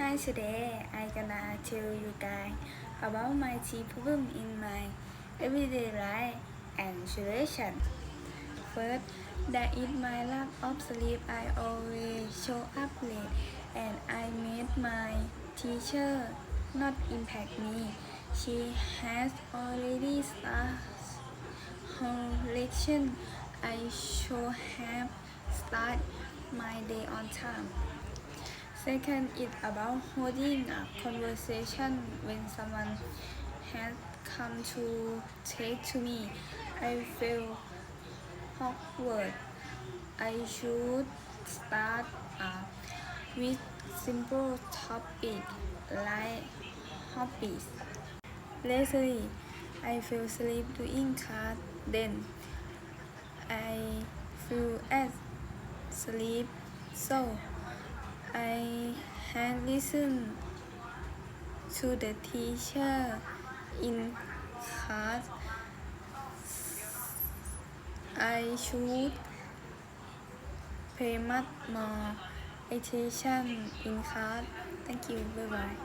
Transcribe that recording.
Hi, today I gonna tell you guys about my tea problem in my everyday life and situation. First, that is my lack of sleep. I always show up late and I made my teacher not impact me. She has already started her lesson. I should have start my day on time. Second is about holding a conversation when someone has come to talk to me. I feel awkward. I should start uh, with simple topic like hobbies. Lastly, I feel sleep during class. Then I feel at sleep. So I had listened to the teacher in class. I should pay much more attention in class. Thank you. Bye bye.